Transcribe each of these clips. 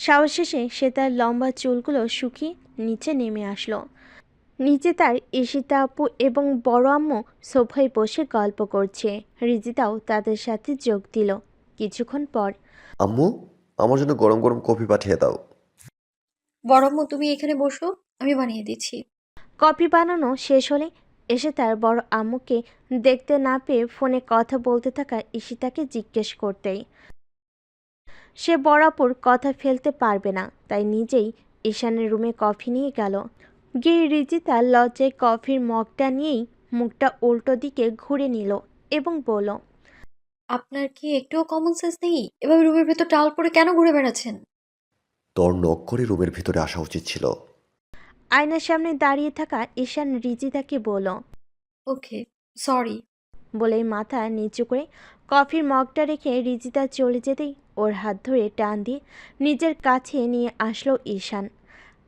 সাহস শেষে সে তার লম্বা চুলগুলো শুকিয়ে নিচে নেমে আসলো। নিচে তার ঈশিতা আপু এবং বড় আম্মু সোফায় বসে গল্প করছে। রিজিতাও তাদের সাথে যোগ দিল কিছুক্ষণ পর। আম্মু আমার জন্য গরম গরম কফি পাঠিয়ে দাও। বড়ম্মু তুমি এখানে বসো আমি বানিয়ে দিচ্ছি। কফি বানানো শেষ হলে এসে তার বড় আম্মুকে দেখতে না পেয়ে ফোনে কথা বলতে থাকা ঈশিতাকে জিজ্ঞেস করতেই সে বরাপুর কথা ফেলতে পারবে না। তাই নিজেই ঈশানের রুমে কফি নিয়ে গেল। গিয়ে রিজিতা লজ্জায় কফির মগটা নিয়েই মুখটা উল্টো দিকে ঘুরে নিল এবং বলল আপনার কি একটুও কমন সেন্স নেই? এভাবে রুমের ভেতর টাল পরে কেন ঘুরে বেড়াচ্ছেন? তোর নখ করে রুমের ভিতরে আসা উচিত ছিল। আয়নার সামনে দাঁড়িয়ে থাকা ঈশান রিজিতাকে বলল ওকে সরি বলেই মাথা নিচু করে কফির মগটা রেখে রিজিতা চলে যেতেই ওর হাত ধরে টান দিয়ে নিজের কাছে নিয়ে আসলো ঈশান।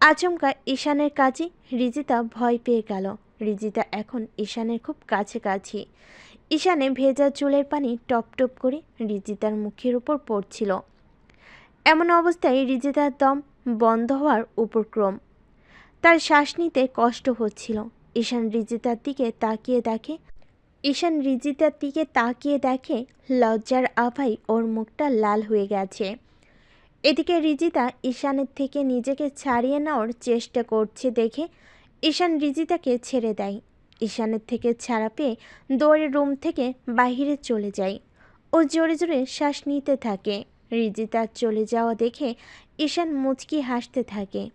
আচমকা ঈশানের কাছে রিজিতা ভয় পেয়ে গেল। রিজিতা এখন ঈশানের খুব কাছাকাছি। ঈশানে ভেজা চুলের পানি টপ টপ করে রিজিতার মুখের উপর পড়ছিল। এমন অবস্থায় রিজিতার দম বন্ধ হওয়ার উপক্রম। তার শ্বাস নিতে কষ্ট হচ্ছিল। ঈশান রিজিতার দিকে তাকিয়ে দেখে ঈশান রিজিতার দিকে তাকিয়ে দেখে লজ্জার আভাই ওর মুখটা লাল হয়ে গেছে। এদিকে রিজিতা ঈশানের থেকে নিজেকে ছাড়িয়ে নেওয়ার চেষ্টা করছে দেখে ঈশান রিজিতাকে ছেড়ে দেয়। ঈশানের থেকে ছাড়া পেয়ে দৌড়ে রুম থেকে বাইরে চলে যায়। ও জোরে জোরে শ্বাস নিতে থাকে। রিজিতার চলে যাওয়া দেখে ঈশান মুচকি হাসতে থাকে।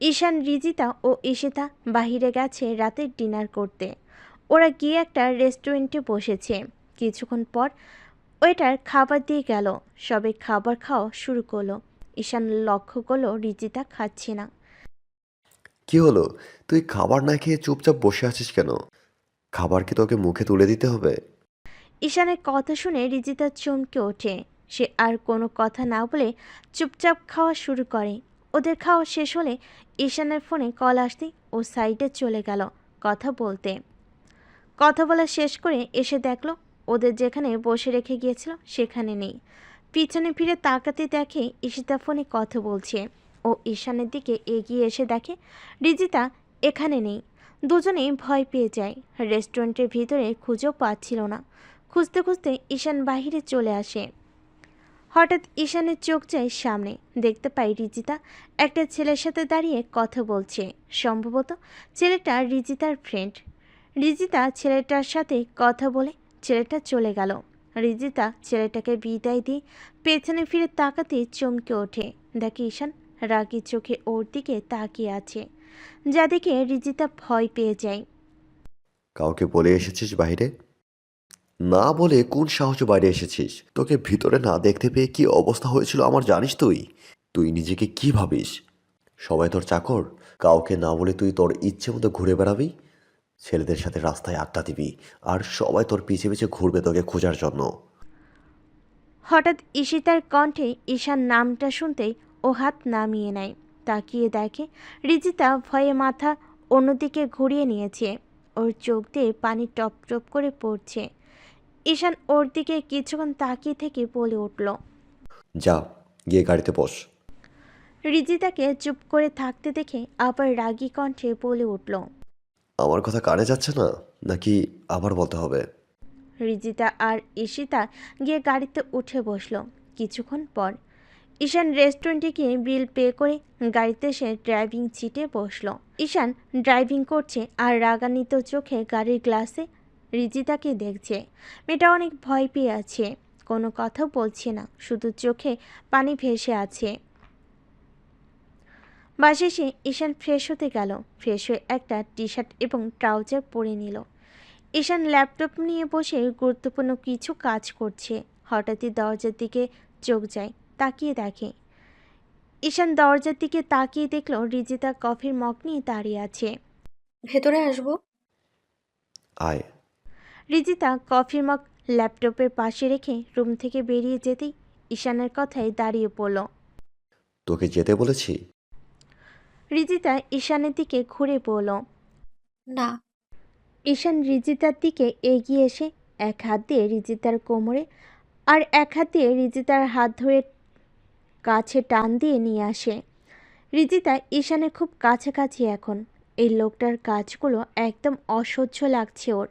ঈশান, রিজিতা ও ঈশিতা বাহিরে গেছে রাতের ডিনার করতে। ওরা গিয়ে একটা রেস্টুরেন্টে বসেছে। কিছুক্ষণ পর ওয়েটার খাবার দিয়ে গেল। সবে খাবার খাওয়া শুরু করল। ঈশান লক্ষ্য করল রিজিতা খাচ্ছে না। কি হলো? তুই খাবার না খেয়ে চুপচাপ বসে আছিস কেন? খাবার কি তোকে মুখে তুলে দিতে হবে? ঈশানের কথা শুনে রিজিতা চমকে ওঠে। সে আর কোনো কথা না বলে চুপচাপ খাওয়া শুরু করে। ওদের খাওয়া শেষ হলে ঈশানের ফোনে কল আসতেই ও সাইডে চলে গেল কথা বলতে। কথা বলা শেষ করে এসে দেখল ওদের যেখানে বসে রেখে গিয়েছিল সেখানে নেই। পিছনে ফিরে তাকাতে দেখে ঈশিতা ফোনে কথা বলছে ও ঈশানের দিকে এগিয়ে এসে দেখে, রিজিতা, এখানে নেই। দুজনেই ভয় পেয়ে যায়। রেস্টুরেন্টের ভিতরে খুঁজেও পাচ্ছিল না। খুঁজতে খুঁজতে ঈশান বাহিরে চলে আসে। হঠাৎ ঈশানের চোখ যায় সামনে। দেখতে পাই রিজিতা একটা ছেলের সাথে দাঁড়িয়ে কথা বলছে। সম্ভবত ছেলেটা রিজিতার ফ্রেন্ড রিজিতা ছেলেটার সাথে কথা বলে ছেলেটা চলে গেল। রিজিতা ছেলেটাকে বিদায় দিয়ে পেছনে ফিরে তাকাতে চমকে ওঠে। দেখে ঈশান রাগি চোখে ওর দিকে তাকিয়ে আছে, যা দেখে রিজিতা ভয় পেয়ে যায়। কাউকে বলে এসেছিস বাইরে? না বলে কোন সাহসে বাইরে এসেছিস? তোকে ভিতরে না দেখতে পেয়ে কি অবস্থা হয়েছিল আমার জানিস তুই? তুই নিজেকে কি ভাবিস? সবাই তোর চাকর? কাউকে না বলে তুই তোর ইচ্ছে মতো ঘুরে বেড়াবি? ছেলেদের সাথে রাস্তায় আড্ডা দিবি আর সবাই তোর পিছে পিছে ঘুরবে তোকে খোঁজার জন্য। হঠাৎ ঈশিতার কণ্ঠে ঈশান নামটা শুনতেই ও হাত নামিয়ে নেয় তাকিয়ে দেখে রিজিতা ভয়ে মাথা অন্যদিকে ঘুরিয়ে নিয়েছে। ওর চোখ দিয়ে পানি টপ টপ করে পড়ছে। ঈশান ওর দিকে কিছুক্ষণ তাকিয়ে থেকে বলে উঠল যা গিয়ে গাড়িতে বস। রিজিতাকে চুপ করে থাকতে দেখে আবার রাগী কণ্ঠে বলে উঠল আমার কথা কানে যাচ্ছে না? নাকি আবার বলতে হবে? রিজিতা আর ঈশিতা গিয়ে গাড়িতে উঠে বসল। কিছুক্ষণ পর ঈশান রেস্টুরেন্টে গিয়ে বিল পে করে গাড়িতে এসে ড্রাইভিং সিটে বসল। ঈশান ড্রাইভিং করছে আর রাগান্বিত চোখে গাড়ির গ্লাসে রিজিতাকে দেখছে। মেয়েটা অনেক ভয় পেয়ে আছে, কোনো কথা বলছে না, শুধু চোখে পানি ভেসে আছে। বাসে এসে ঈশান ফ্রেশ হতে গেল। ফ্রেশ হয়ে একটা টি শার্ট এবং ট্রাউজার পরে নিল। ঈশান ল্যাপটপ নিয়ে বসে গুরুত্বপূর্ণ কিছু কাজ করছে। হঠাৎই দরজার দিকে চোখ যায় তাকিয়ে দেখে। ঈশান দরজার দিকে তাকিয়ে দেখল রিজিতা কফির মগ নিয়ে দাঁড়িয়ে আছে। ভেতরে আসব? আয়। রিজিতা কফির মগ ল্যাপটপের পাশে রেখে রুম থেকে বেরিয়ে যেতেই ঈশানের কথায় দাঁড়িয়ে পড়ল। তোকে যেতে বলেছি? রিজিতা ঈশানের দিকে ঘুরে পড়ল না। ঈশান রিজিতার দিকে এগিয়ে এসে এক হাত দিয়ে রিজিতার কোমরে আর এক হাত দিয়ে রিজিতার হাত ধরে কাছে টান দিয়ে নিয়ে আসে। রিজিতা ঈশানের খুব কাছাকাছি এখন। এই লোকটার কাজগুলো একদম অসহ্য লাগছে ওর।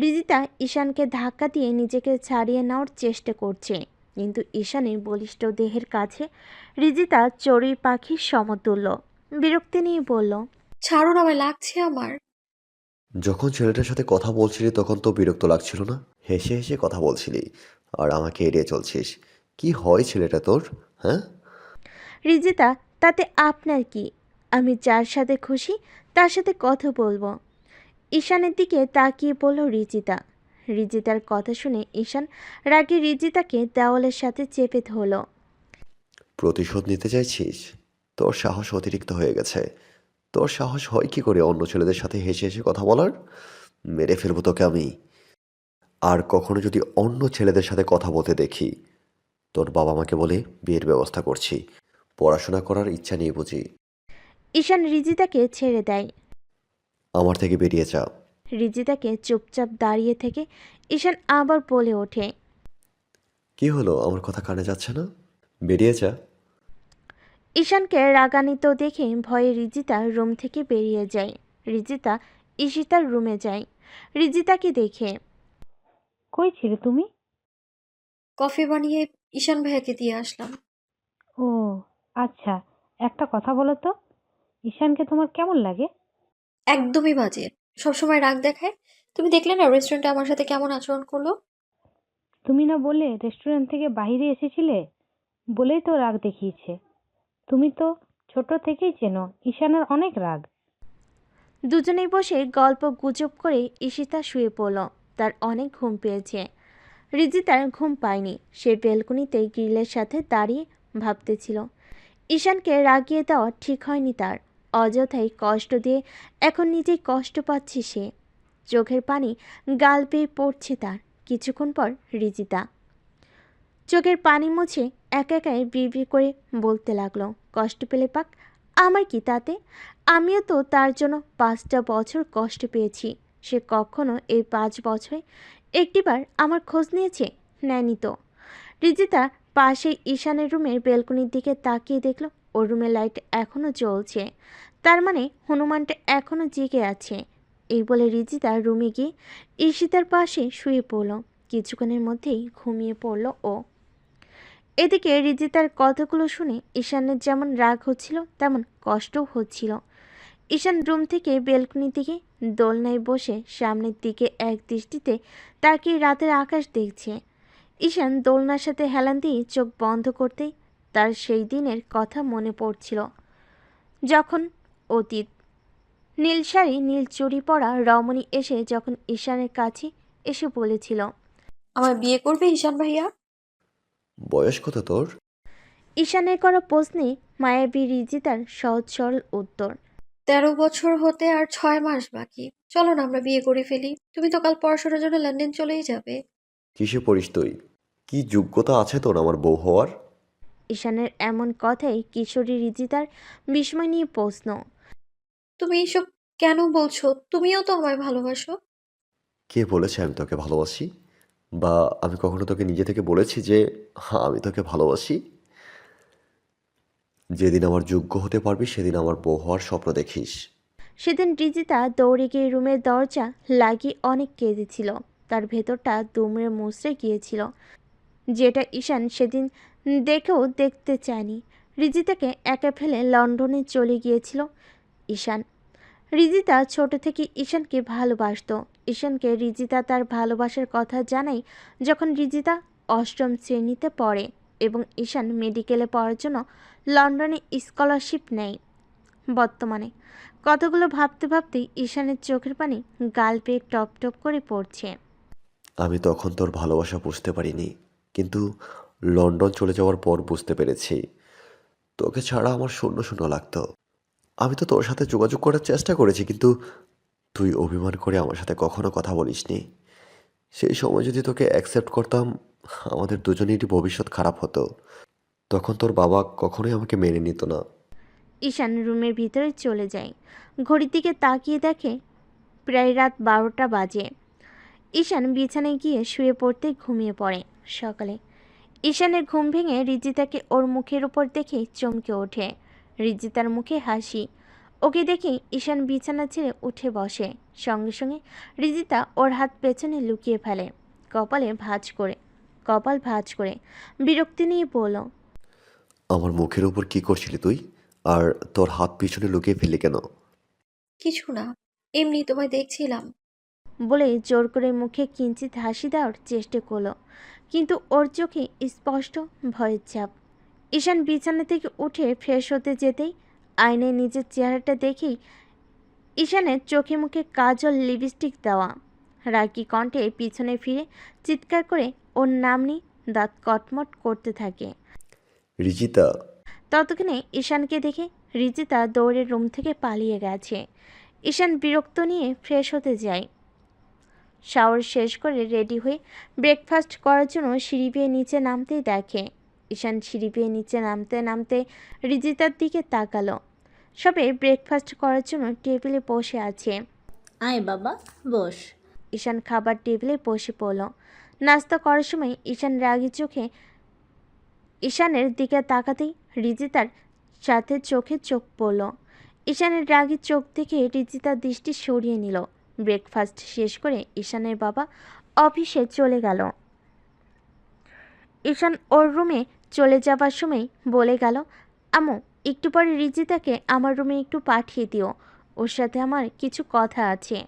রিজিতা ঈশানকে ধাক্কা দিয়ে নিজেকে ছাড়িয়ে নেওয়ার চেষ্টা করছে কিন্তু ঈশানের বলিষ্ঠ দেহের কাছে রিজিতা চড়ুই পাখির সমতুল্য। বিরক্তি নিয়ে বলল ছাড়ুন আমায় লাগছে আমার। যখন ছেলেটার সাথে কথা বলছিলি তখন তো বিরক্ত লাগছিল না? হেসে হেসে কথা বলছিলি। আর আমাকে এড়িয়ে চলছিস। কি হয় ছেলেটা তোর হ্যাঁ? রিজিতা তাতে আপনার কি? আমি যার সাথে খুশি তার সাথে কথা বলব। ঈশানের দিকে তাকিয়ে বলল রিজিতা। রিজিতার কথা শুনে ঈশান রাগে রিজিতাকে দেওয়ালের সাথে চেপে ধরল। প্রতিশোধ নিতে চাইছিস? তোর সাহস অতিরিক্ত হয়ে গেছে। তোর সাহস হয় কি করে অন্য ছেলেদের সাথে হেসে হেসে কথা বলার? মেরে ফেলব তোকে আমি। আর কখনো যদি অন্য ছেলেদের সাথে কথা বলতে দেখি তোর বাবা মাকে বলে বিয়ের ব্যবস্থা করছি। পড়াশোনা করার ইচ্ছা নিয়ে বুঝি। ঈশান রিজিতাকে ছেড়ে দেয়। আমার থেকে বেরিয়ে যা। রিজিতাকে চুপচাপ দাঁড়িয়ে থেকে ঈশান আবার বলে ওঠে। কি হলো? আমার কথা কানে যাচ্ছে না? বেরিয়ে যা। ঈশানকে রাগান্বিত দেখে ভয়ে রিজিতা রুম থেকে বেরিয়ে যায়। রিজিতা ঈশিতার রুমে যায়। রিজিতাকে দেখে। কই ছিলে তুমি? কফি বানিয়ে ঈশান ভাইয়াকে দিয়ে আসলাম। ও আচ্ছা একটা কথা বলো তো। ঈশানকে তোমার কেমন লাগে? একদমই বাজে। সবসময় রাগ দেখায়। তুমি দেখলে না রেস্টুরেন্টে আমার সাথে কেমন আচরণ করল? তুমি না বলে রেস্টুরেন্ট থেকে বাইরে এসেছিলে? বলেই তো রাগ দেখিয়েছে। তুমি তো ছোট থেকেই চেনো, ঈশানের অনেক রাগ। দুজনেই বসে গল্প গুজব করে ঈশিতা শুয়ে পড়ল, তার অনেক ঘুম পেয়েছে। রিজিতার ঘুম পায়নি, সে বেলকনিতে গ্রিলের সাথে দাঁড়িয়ে ভাবতেছিল, ঈশানকে রাগিয়ে দেওয়া ঠিক হয়নি তার। অযথাই কষ্ট দিয়ে এখন নিজেই কষ্ট পাচ্ছে সে। চোখের পানি গাল পেয়ে পড়ছে তার, কিছুক্ষণ পর রিজিতা। চোখের পানি মুছে একা একাই বিড়বিড় করে বলতে লাগল। কষ্ট পেলে পাক, আমার কি তাতে? আমিও তো তার জন্য পাঁচটা বছর কষ্ট পেয়েছি। সে কখনো এই পাঁচ বছরে একটিবার আমার খোঁজ নিয়েছে? নেয়নি তো। রিজিতা পাশে ঈশানের রুমের বেলকনির দিকে তাকিয়ে দেখল, ওর রুমের লাইট এখনও জ্বলছে। তার মানে হনুমানটা এখনও জেগে আছে। এই বলে রিজিতা রুমে গিয়ে ঈশিতার পাশে শুয়ে পড়ল। কিছুক্ষণের মধ্যেই ঘুমিয়ে পড়ল ও এদিকে রিজিতার কথাগুলো শুনে ঈশানের যেমন রাগ হচ্ছিল, তেমন কষ্টও হচ্ছিল। ঈশান রুম থেকে বেলকনির দিকে দোলনায় বসে সামনের দিকে এক দৃষ্টিতে তাকে রাতের আকাশ দেখছে। ঈশান দোলনার সাথে হেলান দিয়ে চোখ বন্ধ করতেই তার সেই দিনের কথা মনে পড়ছিল। যখন অতীত, নীল শাড়ি, নীল চুড়ি পরা রমণী এসে যখন ঈশানের কাছে এসে বলেছিল আমার বিয়ে করবে ঈশান ভাইয়া? বয়স কত তোর? ঈশানের করা প্রশ্নে মায়াবী রিজিতার সহজ সরল উত্তর। তেরো বছর হতে আর ছয় মাস বাকি। চলো না আমরা বিয়ে করে ফেলি। তুমি তো কাল পড়াশোনার জন্য লন্ডন চলেই যাবে। কিসে পড়িস তুই? কি যোগ্যতা আছে তোর আমার বউ হওয়ার? ঈশানের এমন কথাই কিশোরী রিজিতার বিস্ময় নিয়ে প্রশ্ন। তুমি এইসব কেন বলছো? তুমিও তো আমায় ভালোবাসো। কে বলেছে আমি তোকে ভালোবাসি? বা আমি কখনো তোকে নিজে থেকে বলেছি যে হ্যাঁ আমি তোকে ভালোবাসি। যেদিন আমার যোগ্য হতে পারবি, সেদিন আমার বউ হওয়ার স্বপ্ন দেখিস। সেদিন রিজিতা দৌড়ে গিয়ে রুমের দরজা লাগিয়ে অনেক কেঁদেছিল। তার ভেতরটা দুমড়ে মুচড়ে গিয়েছিল। যেটা ঈশান সেদিন দেখেও দেখতে চায়নি। রিজিতাকে একা ফেলে লন্ডনে চলে গিয়েছিল। ঈশান রিজিতা ছোট থেকে ঈশানকে ভালোবাসতো। ঈশানকে রিজিতা তার ভালোবাসার কথা জানাই যখন রিজিতা অষ্টম শ্রেণীতে পড়ে এবং ঈশান মেডিকেলে পড়ার জন্য লন্ডনে স্কলারশিপ নেয়। বর্তমানে কতগুলো ভাবতে ভাবতে ঈশানের চোখের পানি গাল পেয়ে টপ টপ করে পড়ছে। আমি তখন তোর ভালোবাসা বুঝতে পারিনি, কিন্তু লন্ডন চলে যাওয়ার পর বুঝতে পেরেছি। তোকে ছাড়া আমার শূন্য শূন্য লাগতো। আমি তো তোর সাথে যোগাযোগ করার চেষ্টা করেছি, কিন্তু তুই অভিমান করে আমার সাথে কখনো কথা বলিসনি। সেই সময় যদি তোকে অ্যাকসেপ্ট করতাম, আমাদের দুজনেরই ভবিষ্যৎ খারাপ হতো। তখন তোর বাবা কখনোই আমাকে মেনে নিত না। ঈশান রুমের ভিতরে চলে যায়। ঘড়ির দিকে তাকিয়ে দেখে প্রায় রাত বারোটা বাজে। ঈশান বিছানায় গিয়ে শুয়ে পড়তে ঘুমিয়ে পড়ে সকালে। ঈশানের ঘুম ভেঙে রিজিতাকে ওর মুখের উপর দেখেই চমকে ওঠে। রিজিতার মুখে হাসি। ওকে দেখে ঈশান বিছানা ছেড়ে উঠে বসে। সঙ্গে সঙ্গে রিজিতা ওর হাত পেছনে লুকিয়ে ফেলে। কপালে ভাঁজ করে কপাল ভাঁজ করে বিরক্তি নিয়ে বলল আমার মুখের উপর কি করছিলি তুই? আর তোর হাত পিছনে লুকিয়ে ফেললি কেন? কিছু না এমনি তোমায় দেখছিলাম। বলে জোর করে মুখে কিঞ্চিত হাসি দেওয়ার চেষ্টা করল। কিন্তু ওর চোখে স্পষ্ট ভয়ের ছাপ। ঈশান বিছানা থেকে উঠে ফ্রেশ হতে যেতেই আয়নায় নিজের চেহারাটা দেখেই ঈশানের চোখে মুখে কাজল লিপস্টিক দেওয়া। রাগি কণ্ঠে পিছনে ফিরে চিৎকার করে ওর নাম নিয়ে দাঁত কটমট করতে থাকে। রিজিতা। ততক্ষণে ঈশানকে দেখে রিজিতা দৌড়ের রুম থেকে পালিয়ে গেছে। ঈশান বিরক্ত নিয়ে ফ্রেশ হতে যায়। শাওয়ার শেষ করে রেডি হয়ে ব্রেকফাস্ট করার জন্য সিঁড়ি বেয়ে নিচে নামতেই দেখে। ঈশান সিঁড়ি বেয়ে নিচে নামতে নামতে রিজিতার দিকে তাকালো। সবে ব্রেকফাস্ট করার জন্য টেবিলে বসে আছে। আয় বাবা বস। ঈশান খাবার টেবিলে বসে পড়ল। নাস্তা করার সময় ঈশান রাগি চোখে ঈশানের দিকে তাকাতেই রিজিতার সাথে চোখে চোখ পড়ল। ঈশানের রাগি চোখ থেকে রিজিতার দৃষ্টি সরিয়ে নিল। ব্রেকফাস্ট শেষ করে ঈশানের বাবা অফিসে চলে গেল। ঈশান ওর রুমে চলে যাবার সময় বলে গেল আমু একটু পরে রিজিতাকে আমার রুমে একটু পাঠিয়ে দিও। ওর সাথে আমার কিছু কথা আছে।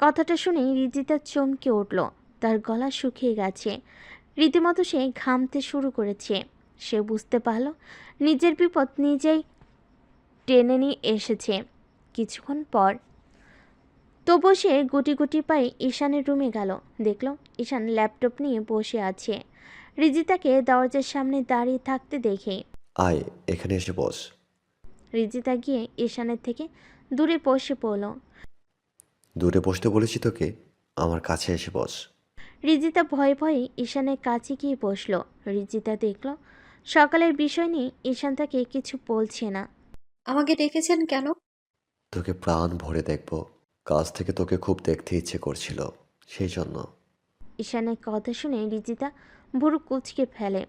কথাটা শুনেই রিজিতা চমকে উঠল। তার গলা শুকিয়ে গেছে। রীতিমতো সে ঘামতে শুরু করেছে। সে বুঝতে পারল, নিজের বিপদ নিজেই টেনে নিয়ে এসেছে। কিছুক্ষণ পর তবু সে গুটি গুটি পায়ে ঈশানের রুমে গেল। দেখল, ঈশান ল্যাপটপ নিয়ে বসে আছে। রিজিতাকে দরজার সামনে দাঁড়িয়ে থাকতে দেখে। আয় এখানে এসে বস। রিজিতা গিয়ে ঈশানের থেকে দূরে বসে পড়ল। দূরে বসতে বলেছি তোকে আমার কাছে এসে বস। রিজিতা ভয়ে ভয়ে ঈশানের কাছে গিয়ে বসল। রিজিতা দেখল সকালের বিষয় নিয়ে ঈশান তাকে কিছু বলছে না। আমাকে ডেকেছেন কেন? তোকে প্রাণ ভরে দেখব। কাজ থেকে তোকে খুব দেখতে ইচ্ছে করছিল সেই জন্য। ঈশানের কথা শুনে রিজিতা ভুরু কুচকে ফেলে।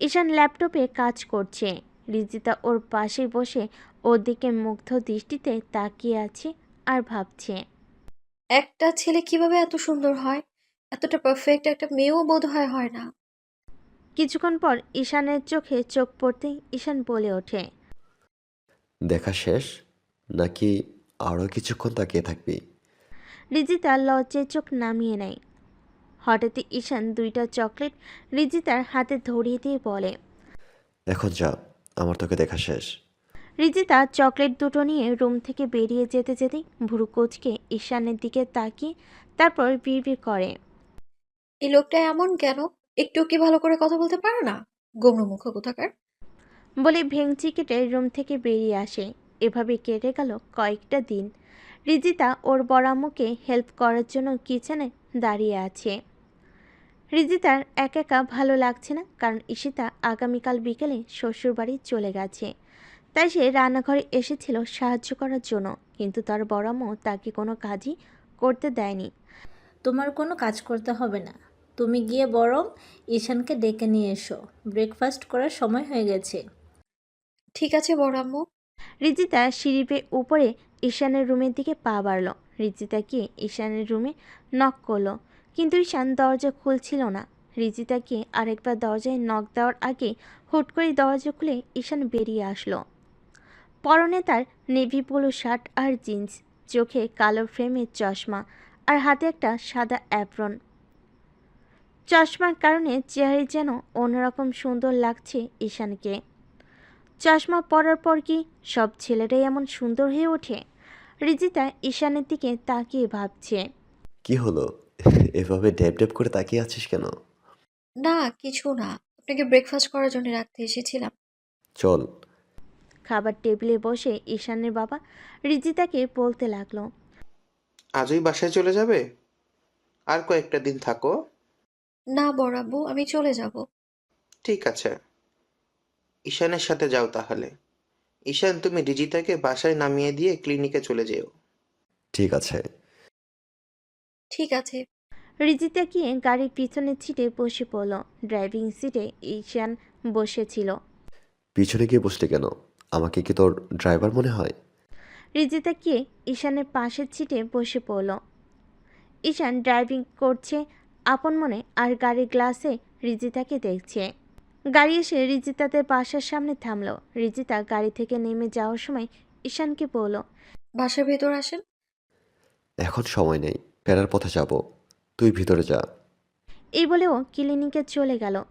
ঈশান ল্যাপটপে কাজ করছে। রিজিতা ওর পাশে বসে ওর দিকে মুগ্ধ দৃষ্টিতে তাকিয়ে আছে আর ভাবছে। একটা ছেলে কীভাবে এত সুন্দর হয়? এতটা পারফেক্ট একটা মেয়েও বোধ হয় হয় না। কিছুক্ষণ পর ঈশানের চোখে চোখ পড়তেই ঈশান বলে ওঠে। দেখা শেষ? নাকি আরও কিছুক্ষণ তাকিয়ে থাকবি? রিজিতা লজ্জায় চোখ নামিয়ে নেয়। হঠাৎই ঈশান দুইটা চকলেট রিজিতার হাতে ধরিয়ে দিয়ে বলে এখন যা আমার তোকে দেখা শেষ। রিজিতা চকলেট দুটো নিয়ে রুম থেকে বেরিয়ে যেতে যেতেই ভুরু কোচকে ঈশানের দিকে তাকিয়ে তারপর বিড়বিড় করে এই লোকটা এমন কেন? একটু কি ভালো করে কথা বলতে পারে না? গোমরমুখ কোথাকার? বলে ভেংচি কেটে রুম থেকে বেরিয়ে আসে। এভাবে কেটে গেল কয়েকটা দিন। রিজিতা ওর বড়াম্মুকে হেল্প করার জন্য কিচেনে দাঁড়িয়ে আছে। রিজিতার এক একা ভালো লাগছে না কারণ ঈশিতা আগামীকাল বিকেলে শ্বশুরবাড়ি চলে গেছে। তাই সে রান্নাঘরে এসেছিল সাহায্য করার জন্য কিন্তু তার বড়াম্মু তাকে কোনো কাজই করতে দেয়নি। তোমার কোনো কাজ করতে হবে না। তুমি গিয়ে বরং ঈশানকে ডেকে নিয়ে এসো। ব্রেকফাস্ট করার সময় হয়ে গেছে। ঠিক আছে বড় আম্মু। রিজিতা সিঁড়ি উপরে ঈশানের রুমের দিকে পা বাড়ল। রিজিতা গিয়ে ঈশানের রুমে নক করল। কিন্তু ঈশান দরজা খুলছিল না। রিজিতা গিয়ে আরেকবার দরজায় নক দেওয়ার আগে হুট করে দরজা খুলে ঈশান বেরিয়ে আসলো। পরনে তার নেভি ব্লু শার্ট আর জিন্স চোখে কালো ফ্রেমের চশমা আর হাতে একটা সাদা অ্যাপ্রন চশমার কারণে চেহারে যেন অন্যরকম সুন্দর লাগছে ঈশানকে। চশমা পরার পর কি সব ছেলেরাই এমন সুন্দর হয়ে ওঠে? রিজিতা ঈশানের দিকে তাকিয়ে ভাবছে। কি হলো? এভাবে ড্যাব ড্যাব করে তাকিয়ে আছিস কেন? না কিছু না। আপনাকে ব্রেকফাস্ট করার জন্য রাখতে এসেছিলাম। চল। খাবার টেবিলে বসে ঈশানের বাবা রিজিতাকে বলতে লাগল। আজই বাসায় চলে যাবে? আর কয়েকটা দিন থাকো। না বড় আব্বু আমি চলে যাব। ঠিক আছে। ঈশানের সাথে যাও তাহলে। ঈশান তুমি রিজিতাকে বাসায় নামিয়ে দিয়ে ক্লিনিকে চলে যেও। ঠিক আছে। ঠিক আছে। রিজিতা গিয়ে গাড়ির পিছনের সিটে বসে পড়ল। ড্রাইভিং সিটে ঈশান বসেছিল। পিছনে গিয়ে বসলে কেন? আমাকে কি তোর ড্রাইভার মনে হয়? রিজিতা গিয়ে ঈশানের পাশের সিটে বসে পড়ল। ঈশান ড্রাইভিং করছে আপন মনে আর গাড়ির গ্লাসে রিজিতাকে দেখছে। গাড়ি এসে রিজিতাদের বাসার সামনে থামলো। রিজিতা গাড়ি থেকে নেমে যাওয়ার সময় ঈশানকে বলল বাসার ভেতর আসেন। এখন সময় নেই। ফেরার পথে যাব। তুই ভিতরে যা। এই বলেও ক্লিনিকে চলে গেল।